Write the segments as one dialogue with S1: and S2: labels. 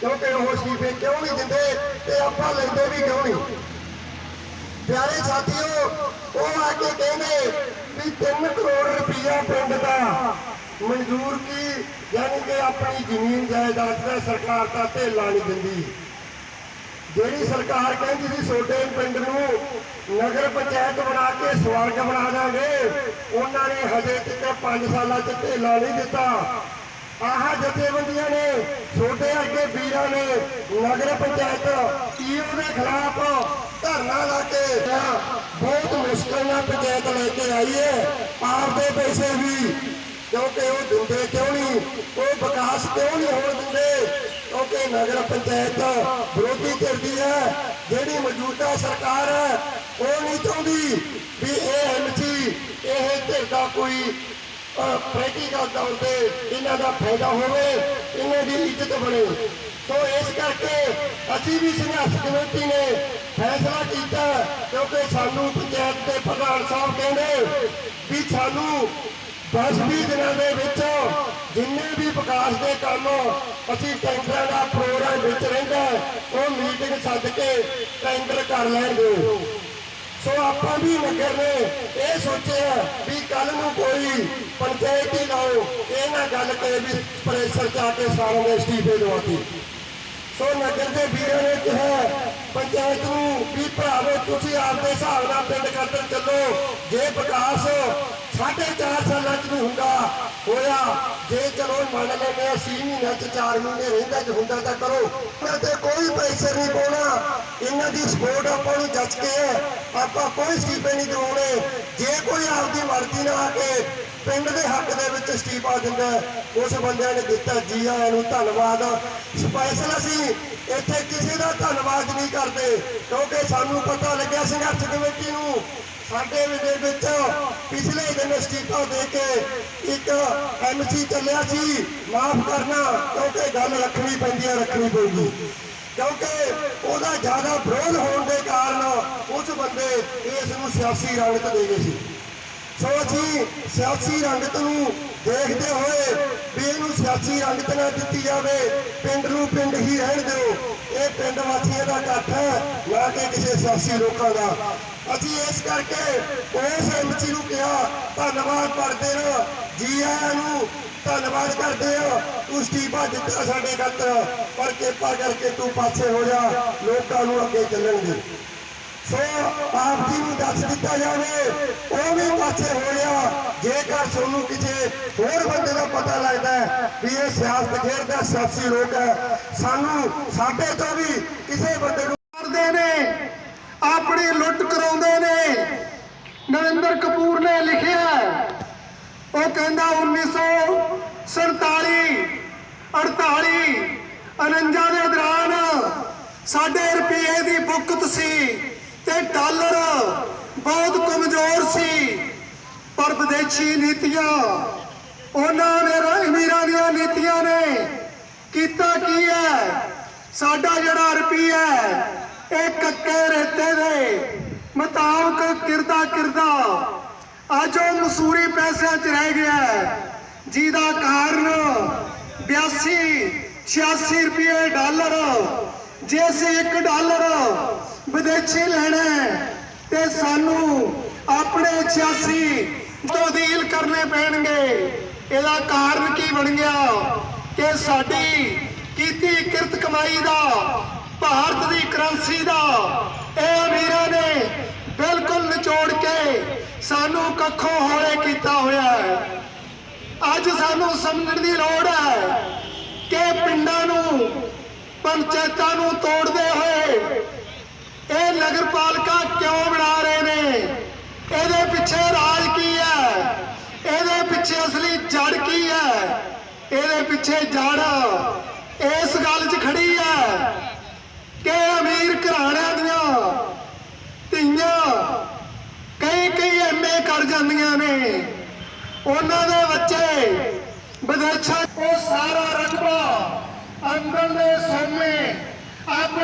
S1: ਕਿਉਂਕਿ ਉਹ ਅਸਤੀਫੇ ਕਿਉਂ ਨਹੀਂ ਦਿੰਦੇ ਤੇ ਆਪਾਂ ਲੈਂਦੇ ਵੀ ਕਿਉਂ ਨਹੀਂ? ਪਿਆਰੇ ਸਾਥੀਓ, ਉਹ ਆ ਕੇ ਕਹਿੰਦੇ ਵੀ 3 ਕਰੋੜ ਰੁਪਈਆ ਪਿੰਡ ਦਾ ਮਨਜ਼ੂਰ ਕੀ, ਯਾਨੀ ਕਿ ਆਪਣੀ ਜ਼ਮੀਨ ਜਾਇਦਾਦ ਦਾ ਸਰਕਾਰ ਦਾ ਢੇਲਾ ਨਹੀਂ ਦਿੰਦੀ। ਜਿਹੜੀ ਸਰਕਾਰ ਕਹਿੰਦੀ ਸੀ ਛੋਟੇ ਪਿੰਡ ਨੂੰ ਨਗਰ ਪੰਚਾਇਤ ਬਣਾ ਕੇ ਸਵਰਗ ਬਣਾ ਦਾਂਗੇ, ਉਹਨਾਂ ਨੇ ਹਜੇ ਤੱਕ 5 ਸਾਲਾਂ ਚ ਢੇਲਾ ਨਹੀਂ ਦਿੱਤਾ। ਆਹ ਜਥੇਬੰਦੀਆਂ ਨੇ, ਛੋਟੇ ਅੱਗੇ ਵੀਰਾਂ ਨੇ ਨਗਰ ਪੰਚਾਇਤ ਈਓ ਦੇ ਖਿਲਾਫ ਧਰਨਾ ਲਾ ਕੇ ਬਹੁਤ ਮੁਸ਼ਕਲ ਨਾਲ ਪੰਚਾਇਤ ਲੈ ਕੇ ਆਈ ਹੈ। ਆਪਦੇ ਪੈਸੇ ਵੀ, ਕਿਉਂਕਿ ਉਹ ਦਿੰਦੇ ਕਿਉਂ ਨਹੀਂ? ਉਹ ਵਿਕਾਸ ਕਿਉਂ ਨਹੀਂ ਹੋਣ ਦਿੰਦੇ? ਕਿਉਂਕਿ ਨਗਰ ਪੰਚਾਇਤ ਵਿਰੋਧੀ ਧਿਰ ਦੀ ਹੈ, ਜਿਹੜੀ ਮੌਜੂਦਾ ਸਰਕਾਰ ਹੈ, ਉਹ ਨਹੀਂ ਚਾਹੁੰਦੀ ਵੀ ਇਹ ਐਮਸੀ ਇਹ ਧਿਰ ਦਾ ਕੋਈ ਪ੍ਰੈਕਟੀਕਲ ਤੌਰ ਤੇ ਇਹਨਾਂ ਦਾ ਫਾਇਦਾ ਹੋਵੇ, ਇਹਨਾਂ ਦੀ ਇੱਜ਼ਤ ਬਣੇ। ਸੋ ਇਸ ਕਰਕੇ ਅਸੀਂ ਵੀ ਸੰਘਰਸ਼ ਕਮੇਟੀ ਨੇ ਫੈਸਲਾ ਕੀਤਾ, ਕਿਉਂਕਿ ਸਾਨੂੰ ਪੰਚਾਇਤ ਦੇ ਪ੍ਰਧਾਨ ਸਾਹਿਬ ਕਹਿੰਦੇ ਵੀ ਸਾਨੂੰ 10-20 ਦਿਨਾਂ ਦੇ ਵਿੱਚ ਜਿੰਨੇ ਵੀ ਵਿਕਾਸ ਦੇ ਕੰਮ ਅਸੀਂ ਟੈਂਡਰਾਂ ਦਾ ਪ੍ਰੋਗਰਾਮ ਵਿੱਚ ਰਹਿੰਦਾ, ਉਹ ਮੀਟਿੰਗ ਸੱਦ ਕੇ ਟੈਂਡਰ ਕਰ ਲੈਣਗੇ। ਸੋ ਆਪਾਂ ਵੀ ਨਗਰ ਨੇ। ਇਹ ਸੋਚਿਆ ਵੀ ਕੱਲ ਨੂੰ ਕੋਈ ਪੰਚਾਇਤ ਹੀ ਲਾਓ ਇਹ ਨਾ ਗੱਲ ਕਰੇ ਵੀ ਪ੍ਰੈਸ਼ਰ ਚਾ ਕੇ ਸਾਰਿਆਂ ਦੇ ਅਸਤੀਫੇ ਦਵਾਤੀ। ਸੋ ਨਗਰ ਦੇ ਵੀਰਾਂ ਨੇ ਕਿਹਾ, ਪੰਚਾਇਤ ਨੂੰ ਵੀ ਭਰਾਵੋ, ਤੁਸੀਂ ਆਪਦੇ ਹਿਸਾਬ ਨਾਲ ਪਿੰਡ ਖਾਤਰ ਚੱਲੋ। ਜੇ ਵਿਕਾਸ ਸਾਢੇ ਚਾਰ ਸਾਲਾਂ ਚ ਨਹੀਂ ਹੁੰਦਾ ਹੋਇਆ। ਜੇ ਚਲੋ ਮੰਨ ਲੈਂਦੇ ਆ ਸੀ ਮਹੀਨਿਆਂ ਚ 4 ਮਹੀਨੇ ਰਹਿੰਦਾ ਜੇ ਹੁੰਦਾ ਤਾਂ ਕਰੋ। ਉਹਨਾਂ ਤੇ ਕੋਈ ਪ੍ਰੈਸ਼ਰ ਨਹੀਂ ਪਾਉਣਾ। ਇਹਨਾਂ ਦੀ ਸਪੋਰਟ ਆਪਾਂ ਨੂੰ ਜੱਜ ਕੇ ਆਪਾਂ ਕੋਈ ਅਸਤੀਫੇ ਨਹੀਂ ਦਿਵਾਉਣੇ। ਜੇ ਕੋਈ ਆਪਦੀ ਮਰਜ਼ੀ ਨਾਲ ਆ ਕੇ ਪਿੰਡ ਦੇ ਹੱਕ ਦੇ ਵਿੱਚ ਅਸਤੀਫਾ ਦਿੰਦਾ ਉਸ ਬੰਦਿਆਂ ਨੇ ਦਿੱਤਾ ਜੀ ਆਇਆਂ ਨੂੰ ਧੰਨਵਾਦ। ਸਪੈਸ਼ਲ ਅਸੀਂ ਇੱਥੇ ਕਿਸੇ ਦਾ ਧੰਨਵਾਦ ਨਹੀਂ ਕਰਦੇ, ਕਿਉਂਕਿ ਸਾਨੂੰ ਪਤਾ ਲੱਗਿਆ ਸੰਘਰਸ਼ ਕਮੇਟੀ ਨੂੰ ਸਾਡੇ ਦੇ ਵਿੱਚ ਪਿਛਲੇ ਦਿਨ ਅਸਤੀਫਾ ਦੇ ਕੇ ਇੱਕ ਐਮਸੀ ਚੱਲਿਆ ਸੀ। ਮਾਫ ਕਰਨਾ, ਕਿਉਂਕਿ ਗੱਲ ਰੱਖਣੀ ਪੈਂਦੀ ਹੈ, ਰੱਖਣੀ ਪਊਗੀ ਕਿਉਂਕਿ ਉਹਦਾ ਜ਼ਿਆਦਾ ਵਿਰੋਧ ਹੋਣ ਦੇ ਕਾਰਨ ਉਸ ਬੰਦੇ ਇਸ ਨੂੰ ਸਿਆਸੀ ਰੰਗਤ ਦੇ ਗਏ ਸੀ। ਸੋ ਅਸੀਂ ਸਿਆਸੀ ਰੰਗਤ ਨੂੰ ਦੇਖਦੇ ਹੋਏ ਵੀ ਇਹਨੂੰ ਸਿਆਸੀ ਰੰਗਤ ਨਾ ਦਿੱਤੀ ਜਾਵੇ। ਪਿੰਡ ਨੂੰ ਪਿੰਡ ਹੀ ਰਹਿਣ ਦਿਓ। ਇਹ ਪਿੰਡ ਵਾਸੀਆਂ ਦਾ ਇਕੱਠ ਹੈ, ਨਾ ਕਿ ਕਿਸੇ ਸਿਆਸੀ ਲੋਕਾਂ ਦਾ। ਅਸੀਂ ਇਸ ਕਰਕੇ ਉਸ ਐਮਸੀ ਨੂੰ ਕਿਹਾ, ਧੰਨਵਾਦ ਕਰਦੇ ਹਾਂ। ਜੀ ਆਇਆਂ ਨੂੰ ਧੰਨਵਾਦ ਕਰਦੇ ਹਾਂ। ਤੂੰ ਅਸਤੀਫਾ ਦਿੱਤਾ ਸਾਡੇ ਖਾਤਰ। ਪਰ ਕਿਰਪਾ ਕਰਕੇ ਤੂੰ ਪਾਸੇ ਹੋ ਜਾ। ਲੋਕਾਂ ਨੂੰ ਅੱਗੇ ਚੱਲਣ ਦੇ। ਸੋ ਆਪ ਜੀ ਨੂੰ ਦੱਸ ਦਿੱਤਾ ਜਾਵੇ, ਉਹ ਵੀ ਪਾਸੇ ਹੋ ਗਿਆ। ਜੇਕਰ ਤੁਹਾਨੂੰ ਕਿਸੇ ਹੋਰ ਬੰਦੇ ਦਾ ਪਤਾ ਲੱਗਦਾ ਹੈ ਵੀ ਇਹ ਸਿਆਸਤ ਖੇਡਦਾ ਸਿਆਸੀ ਲੋਕ ਹੈ, ਸਾਨੂੰ ਸਾਡੇ ਤੋਂ ਵੀ ਕਿਸੇ ਬੰਦੇ ਨੂੰ
S2: ਕਰਦੇ ਨੇ, ਆਪਣੀ ਲੁੱਟ ਕਰਾਉਂਦੇ ਨੇ। ਨਰਿੰਦਰ ਕਪੂਰ ਨੇ ਲਿਖਿਆ ਉਹ ਕਹਿੰਦਾ 1947 48 49 ਦੇ ਦੌਰਾਨ ਸਾਡੇ ਰੁਪਏ ਦੀ ਬੁਕਤ ਸੀ। ਤੇ ਡਾਲਰ ਬਹੁਤ ਕਮਜ਼ੋਰ ਸੀ। ਪਰ ਵਿਦੇਸ਼ੀ ਨੀਤੀਆਂ, ਉਹਨਾਂ ਨੇ ਅਮੀਰਾਂ ਦੀਆਂ ਨੀਤੀਆਂ ਨੇ ਕੀਤਾ ਕੀ ਹੈ? ਸਾਡਾ ਜਿਹੜਾ ਰੁਪਈਆ ਹੈ, ਇਹ ਕੱਕੇ ਰੇਤੇ ਦੇ ਮੁਤਾਬਕ ਕਿਰਦਾ ਕਿਰਦਾ ਅੱਜ ਉਹ ਮਸੂਰੀ ਪੈਸਿਆਂ 'ਚ ਰਹਿ ਗਿਆ ਜਿਹਦਾ ਕਾਰਨ 82 86 ਰੁਪਏ ਡਾਲਰ, ਜੇ ਅਸੀਂ 1 ਡਾਲਰ ਵਿਦੇਸ਼ੀ ਲੈਣਾ ਤੇ ਸਾਨੂੰ ਆਪਣੇ 86 ਤਬਦੀਲ ਕਰਨੇ ਪੈਣਗੇ। ਇਹਦਾ ਕਾਰਨ ਕੀ ਬਣ ਗਿਆ? ਕਿ ਸਾਡੀ ਕੀਤੀ ਕਿਰਤ ਕਮਾਈ ਦਾ, ਭਾਰਤ ਦੀ ਕਰੰਸੀ ਦਾ, ਇਹ ਅਮੀਰਾਂ ਨੇ ਬਿਲਕੁਲ ਨਿਚੋੜ ਕੇ ਸਾਨੂੰ ਕੱਖੋਂ ਹੋਲੇ ਕੀਤਾ ਹੋਇਆ ਹੈ। ਅੱਜ ਸਾਨੂੰ ਸਮਝਣ ਦੀ ਲੋੜ ਹੈ ਕਿ ਪਿੰਡਾਂ ਨੂੰ, ਪੰਚਾਇਤਾਂ ਨੂੰ ਤੋੜਦੇ ਹੋਏ ਇਹ ਨਗਰਪਾਲਿਕਾ ਕਿਉਂ ਬਣਾ ਰਹੇ ਨੇ? ਇਹਦੇ ਪਿੱਛੇ ਰਾਜ ਕੀ ਹੈ? ਇਹਦੇ ਪਿੱਛੇ ਅਸਲੀ ਜੜ ਕੀ ਹੈ? ਇਹਦੇ ਪਿੱਛੇ ਜੜ ਇਸ ਗੱਲ 'ਚ ਖੜੀ ਹੈ ਕਿ ਅਮੀਰ ਘਰਾਣਿਆਂ ਦੀਆਂ ਧੀਆਂ ਕਈ ਕਈ ਐਮਏ ਕਰ ਜਾਂਦੀਆਂ ਨੇ। ਉਹਨਾਂ ਦੇ ਬੱਚੇ, ਵਿਦੇਸ਼ਾਂ ਉਹ ਸਾਰਾ ਰਕਬਾ ਅੰਦਰ ਦੇ ਸੋਮੇ ਆਪਣੇ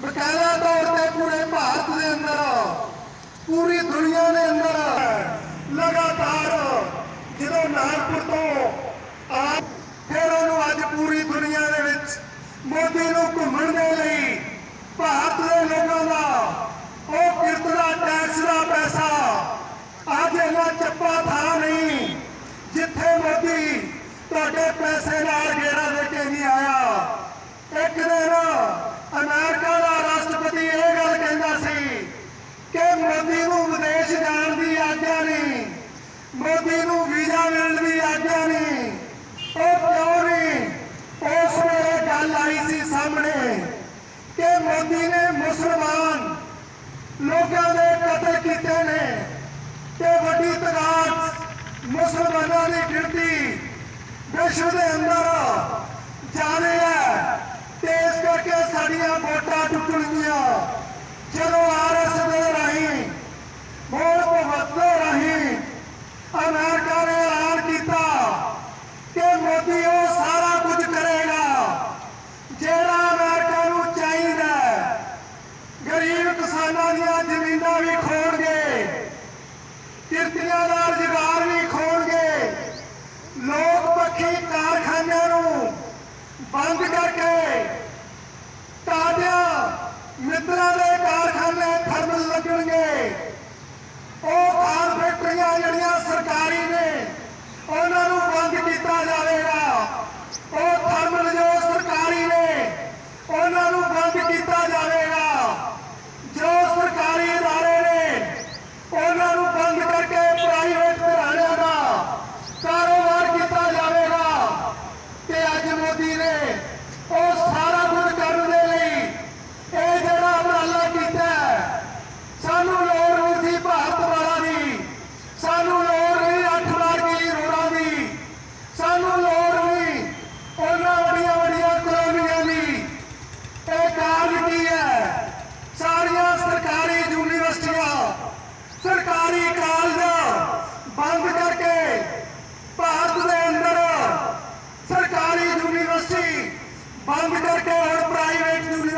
S2: ਬਕਾਇਦਾ ਤੌਰ ਤੇ ਪੂਰੇ ਭਾਰਤ ਦੇ ਅੰਦਰ, ਪੂਰੀ ਦੁਨੀਆ ਦੇ ਅੰਦਰ ਲਗਾਤਾਰ ਜਦੋਂ ਨਾਗਪੁਰ ਤੋਂ ਆ ਫਿਰ ਉਹਨੂੰ ਅੱਜ ਪੂਰੀ ਦੁਨੀਆ ਦੇ ਵਿੱਚ ਮੋਦੀ ਨੂੰ ਘੁੰਮਣ ਦੇ ਲਈ ਭਾਰਤ ਦੇ ਲੋਕਾਂ ਦਾ ਉਹ ਕਿਰਤਨਾ ਟੈਕਸ ਦਾ ਪੈਸਾ ਅੱਜ ਇਹਨਾਂ ਚੱਪਾ ਥਾਂ ਨਹੀਂ ਜਿੱਥੇ ਮੋਦੀ ਤੁਹਾਡੇ ਪੈਸੇ ਨਾਲ ਮੁਸਲਮਾਨਾਂ ਦੀ ਗਿਣਤੀ ਵਿਸ਼ਵ ਦੇ ਅੰਦਰ ਜਾਣੇ ਹੈ। ਤੇ ਇਸ ਕਰਕੇ ਸਾਡੀਆਂ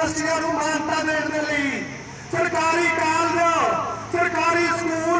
S2: ਯੂਨੀਵਰਸਿਟੀਆਂ ਨੂੰ ਮਾਨਤਾ ਦੇਣ ਦੇ ਲਈ ਸਰਕਾਰੀ ਕਾਲਜ ਸਰਕਾਰੀ ਸਕੂਲ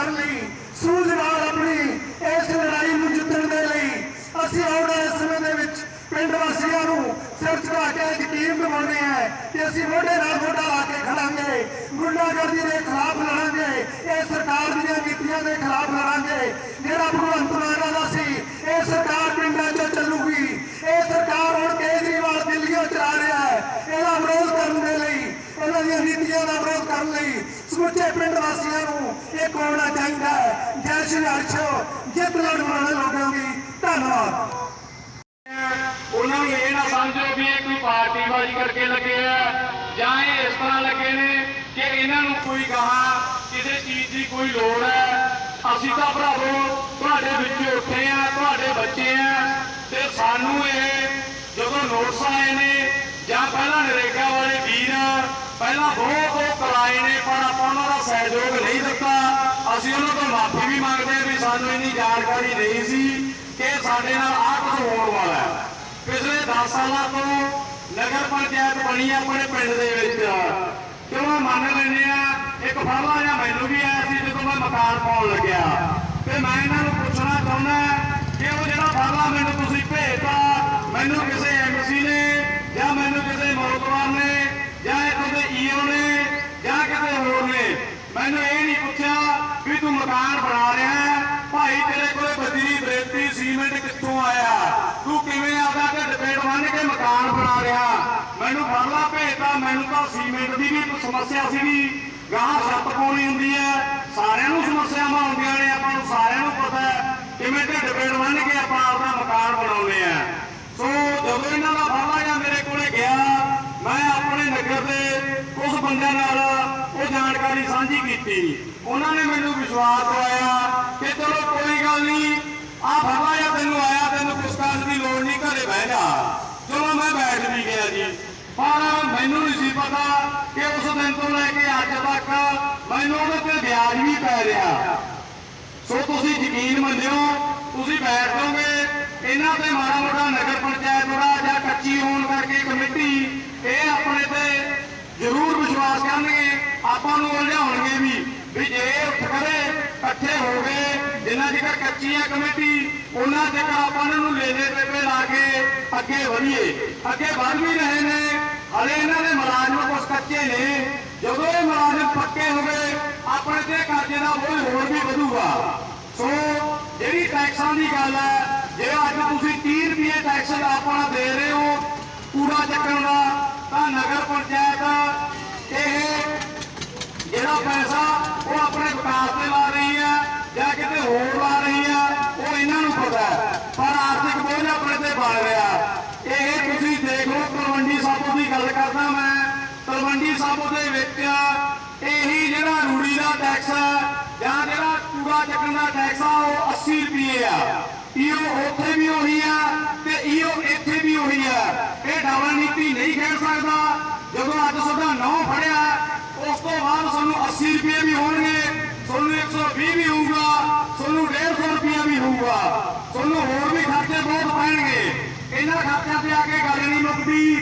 S2: ਕਰਨ ਲਈ, ਸੂਝ ਨਾਲ ਆਪਣੀ ਇਸ ਲੜਾਈ ਨੂੰ ਜਿੱਤਣ ਦੇ ਲਈ ਅਸੀਂ ਆਉਣ ਵਾਲੇ ਸਮੇਂ ਦੇ ਵਿੱਚ ਪਿੰਡ ਵਾਸੀਆਂ ਨੂੰ ਸਿਰ ਚੜਾ ਕੇ ਯਕੀਨ ਦਿਵਾਉਣੇ ਹੈ ਕਿ ਅਸੀਂ ਮੋਢੇ ਨਾਲ ਮੋਢਾ ਲਾ ਕੇ ਖੜਾਂਗੇ, ਗੁੰਡਾਗਰਦੀ ਦੇ ਖਿਲਾਫ ਲੜਾਂਗੇ, ਇਹ ਸਰਕਾਰ ਦੀਆਂ ਨੀਤੀਆਂ ਦੇ ਖਿਲਾਫ ਲੜਾਂਗੇ। ਜਿਹੜਾ ਭਗਵੰਤ ਮਾਨ ਦਾ ਸੀ, ਇਹ ਸਰਕਾਰ ਸਮੁੱਚੇ ਪਿੰਡ ਵਾਸੀਆਂ ਨੂੰ ਇਹ ਕਹਾਉਣਾ ਚਾਹੀਦਾ ਹੈ। ਜੈ ਸ਼੍ਰੀ ਅਰਸ਼ੋ ਜਿੱਤ ਲੜ ਬਣਾਉਣੇ ਲੋਕਾਂ ਦੀ। ਧੰਨਵਾਦ।
S3: ਉਹਨਾਂ ਨੂੰ ਇਹ ਨਾ ਸਮਝੋ ਵੀ ਇਹ ਕੋਈ ਪਾਰਟੀਬਾਜ਼ੀ ਕਰਕੇ ਲੱਗੇ ਆ, ਜਾਂ ਇਹ ਇਸ ਤਰ੍ਹਾਂ ਲੱਗੇ ਨੇ ਕਿ ਇਹਨਾਂ ਨੂੰ ਕੋਈ ਗਾਹਾਂ ਕਿਸੇ ਚੀਜ਼ ਦੀ ਕੋਈ ਲੋੜ ਹੈ। ਅਸੀਂ ਤਾਂ ਭਰਾਵੋ, ਤੁਹਾਡੇ ਵਿੱਚ ਉੱਠੇ ਆ, ਤੁਹਾਡੇ ਬੱਚੇ ਆ, ਤੇ ਸਾਨੂੰ ਇਹ ਜਦੋਂ ਨੋਟਸ ਆਏ ਨੇ ਜਾਂ ਪਹਿਲਾਂ ਨਰੇਗਾ ਵਾਲੇ ਵੀ ਪਹਿਲਾਂ ਬਹੁਤ ਉਹ ਕਰਾਏ ਨੇ, ਪਰ ਆਪਾਂ ਉਹਨਾਂ ਦਾ ਸਹਿਯੋਗ ਨਹੀਂ ਦਿੱਤਾ। ਅਸੀਂ ਉਹਨਾਂ ਤੋਂ ਮਾਫੀ ਵੀ ਮੰਗਦੇ ਹਾਂ ਵੀ ਸਾਨੂੰ ਇੰਨੀ ਜਾਣਕਾਰੀ ਨਹੀਂ ਸੀ ਕਿ ਸਾਡੇ ਨਾਲ ਆਹ ਕੁਝ ਹੋਣ ਵਾਲਾ ਹੈ। ਪਿਛਲੇ 10 ਸਾਲਾਂ ਤੋਂ ਨਗਰ ਪੰਚਾਇਤ ਬਣੀ ਆਪਣੇ ਪਿੰਡ ਦੇ ਵਿੱਚ। ਚਲੋ ਮੰਨ ਲੈਂਦੇ ਆ, ਇੱਕ ਫਰਲਾ ਜਾਂ ਮੈਨੂੰ ਵੀ ਆਇਆ ਸੀ ਜਦੋਂ ਮੈਂ ਮਕਾਨ ਪਾਉਣ ਲੱਗਿਆ। ਤੇ ਮੈਂ ਇਹਨਾਂ ਨੂੰ ਪੁੱਛਣਾ ਚਾਹੁੰਦਾ ਕਿ ਉਹ ਜਿਹੜਾ ਫਰਲਾ ਮੈਨੂੰ ਤੁਸੀਂ ਭੇਜਤਾ, ਮੈਨੂੰ ਕਿਸੇ ਐਮਸੀ ਨੇ ਜਾਂ ਮੈਨੂੰ ਕਿਸੇ ਮੌਤਵਾਰ ਨੇ ਜਾਂ ਇੱਥੋਂ ਦੇ ਈਓ ਨੇ ਜਾਂ ਕਿਸੇ ਹੋਰ ਨੇ ਮੈਨੂੰ ਇਹ ਨਹੀਂ ਪੁੱਛਿਆ ਵੀ ਤੂੰ ਮਕਾਨ ਬਣਾ ਰਿਹਾ ਹੈ। ਭਾਈ, ਤੇਰੇ ਕੋਲੇ ਬਜਰੀ ਬਰੇਤੀ ਸੀਮੈਂਟ ਕਿੱਥੋਂ ਆਇਆ? ਤੂੰ ਕਿਵੇਂ ਆਦਾ ਢਿੱਡ ਪੇਟ ਬੰਨ ਕੇ ਮਕਾਨ ਬਣਾ ਰਿਹਾ? ਮੈਨੂੰ ਫਰਲਾ ਭੇਜਤਾ, ਮੈਨੂੰ ਤਾਂ ਸੀਮੈਂਟ ਦੀ ਵੀ ਸਮੱਸਿਆ ਸੀਗੀ। ਗਾਂ ਛੱਤ ਪਾਉਣੀ ਹੁੰਦੀ ਹੈ। ਸਾਰਿਆਂ ਨੂੰ ਸਮੱਸਿਆਵਾਂ ਹੁੰਦੀਆਂ ਨੇ, ਆਪਾਂ ਨੂੰ ਸਾਰਿਆਂ ਨੂੰ ਪਤਾ ਹੈ ਕਿਵੇਂ ਢਿੱਡ ਪੇਟ ਬੰਨ ਕੇ ਆਪਾਂ ਆਪਣਾ ਮਕਾਨ ਬਣਾਉਂਦੇ ਆ ਸੋ ਜਦੋਂ ਇਹਨਾਂ ਦਾ ਫਰਲਾ ਜਾਂ ਮੇਰੇ ਕੋਲੇ ਗਿਆ, ਮੈਂ ਆਪਣੇ ਨਗਰ ਦੇ ਉਸ ਬੰਦਿਆਂ ਨਾਲ ਉਹ ਜਾਣਕਾਰੀ ਸਾਂਝੀ ਕੀਤੀ। ਉਹਨਾਂ ਨੇ ਮੈਨੂੰ ਵਿਸ਼ਵਾਸ ਦਵਾਇਆ ਕਿ ਚਲੋ ਕੋਈ ਗੱਲ ਨਹੀਂ ਆ ਫਰਲਾ ਜਾਂ ਤੈਨੂੰ ਆਇਆ, ਤੈਨੂੰ ਕਿਸ ਦੀ ਲੋੜ ਨਹੀਂ, ਘਰੇ ਬਹਿ ਜਾ। ਚਲੋ ਮੈਂ ਬੈਠ ਵੀ ਗਿਆ ਜੀ। ਪਰ ਮੈਨੂੰ ਨਹੀਂ ਸੀ ਪਤਾ ਕਿ ਉਸ ਦਿਨ ਤੋਂ ਲੈ ਕੇ ਅੱਜ ਤੱਕ ਮੈਨੂੰ ਉਹਦੇ ਤੇ ਵਿਆਜ ਵੀ ਪੈ ਰਿਹਾ। ਸੋ ਤੁਸੀਂ ਯਕੀਨ ਮੰਨਿਓ, ਤੁਸੀਂ ਬੈਠ ਜਾਓਗੇ। ਇਹਨਾਂ ਤੇ ਮਾੜਾ ਮੋਟਾ ਨਗਰ ਪੰਚਾਇਤ ਦਾ ਜਾਂ ਕੱਚੀ ਹੋਣ ਕਰਕੇ ਕਮੇਟੀ ਇਹ ਆਪਣੇ ਤੇ ਜ਼ਰੂਰ ਵਿਸ਼ਵਾਸ ਕਰਨਗੇ ਆਪਾਂ ਨੂੰ ਉਲਝਾਉਣਗੇ ਵੀ ਵੀ ਜੇ ਉੱਠ ਇਕੱਠੇ ਹੋ ਗਏ ਜਿੰਨਾ ਚਿਰ ਕੱਚੀ ਹੈ ਕਮੇਟੀ, ਉਹਨਾਂ ਚਿਰ ਆਪਾਂ ਨੂੰ ਲੇਲੇ ਪੇਪੇ ਲਾ ਕੇ ਅੱਗੇ ਵਧੀਏ। ਅੱਗੇ ਵਧ ਵੀ ਰਹੇ ਨੇ। ਹਲੇ ਇਹਨਾਂ ਦੇ ਮੁਲਾਜ਼ਮ ਕੁਝ ਕੱਚੇ ਨੇ। ਜਦੋਂ ਇਹ ਮੁਲਾਜ਼ਮ ਪੱਕੇ ਹੋ ਗਏ, ਆਪਣੇ ਤੇ ਕਰਜ਼ੇ ਦਾ ਬੋਝ ਹੋਰ ਵੀ ਵਧੂਗਾ। ਸੋ, ਜਿਹੜੀ ਟੈਕਸਾਂ ਦੀ ਗੱਲ ਹੈ, ਜੇ ਅੱਜ ਤੁਸੀਂ 30 ਰੁਪਏ ਟੈਕਸ ਆਪਣਾ ਦੇ ਰਹੇ ਹੋ, ਕੂੜਾ ਚੱਕਣ ਦਾ, ਤਾਂ ਨਗਰ ਪੰਚਾਇਤ ਪੈਸਾ ਉਹ ਆਪਣੇ ਵਿਕਾਸ ਤੇ ਲਾ ਰਹੀ ਹੈ, ਜਾਂ ਕਿਤੇ ਹੋਰ ਲਾ ਰਹੀ ਹੈ, ਉਹ ਇਹਨਾਂ ਨੂੰ ਪਤਾ ਪਰ ਆਰਥਿਕ ਬੋਝ ਆਪਣੇ ਤੇ ਪਾ ਰਿਹਾ। ਇਹ ਤੁਸੀਂ ਦੇਖ ਲਓ, ਤਲਵੰਡੀ ਸਾਬੋ ਦੀ ਗੱਲ ਕਰਦਾ ਮੈਂ। ਤਲਵੰਡੀ ਸਾਬੋ ਦੇ ਵਿੱਚ ਇਹੀ ਜਿਹੜਾ ਰੂੜੀ ਦਾ ਟੈਕਸ ਹੈ, ਜਾਂ ਜਿਹੜਾ ਕੂੜਾ ਚੱਕਣ ਦਾ ਟੈਕਸ ਆ, ਉਹ 80 ਰੁਪਏ ਆ। ਇਹੋ ਉੱਥੇ ਵੀ ਉਹੀ ਆ, ਤੇ ਇਹੋ ਇੱਥੇ ਵੀ ਉਹੀ ਆ। ਇਹ ਡਬਲ ਨੀਤੀ ਨਹੀਂ ਖੇਡ ਸਕਦਾ। ਜਦੋਂ ਅੱਜ ਤੁਹਾਡਾ ਨੌ ਫੜਿਆ ਉਸ ਤੋਂ ਬਾਅਦ ਤੁਹਾਨੂੰ 80 ਰੁਪਏ ਵੀ ਹੋਣਗੇ, ਤੁਹਾਨੂੰ 120 ਵੀ ਹੋਊਗਾ, ਤੁਹਾਨੂੰ 150 ਰੁਪਏ ਵੀ ਹੋਊਗਾ। ਤੁਹਾਨੂੰ ਹੋਰ ਵੀ ਖਾਤੇ ਬਹੁਤ ਪੈਣਗੇ। ਇਹਨਾਂ ਖਾਤਿਆਂ ਤੇ ਆ ਕੇ ਗੱਲ ਨਹੀਂ ਮੁੱਕਦੀ।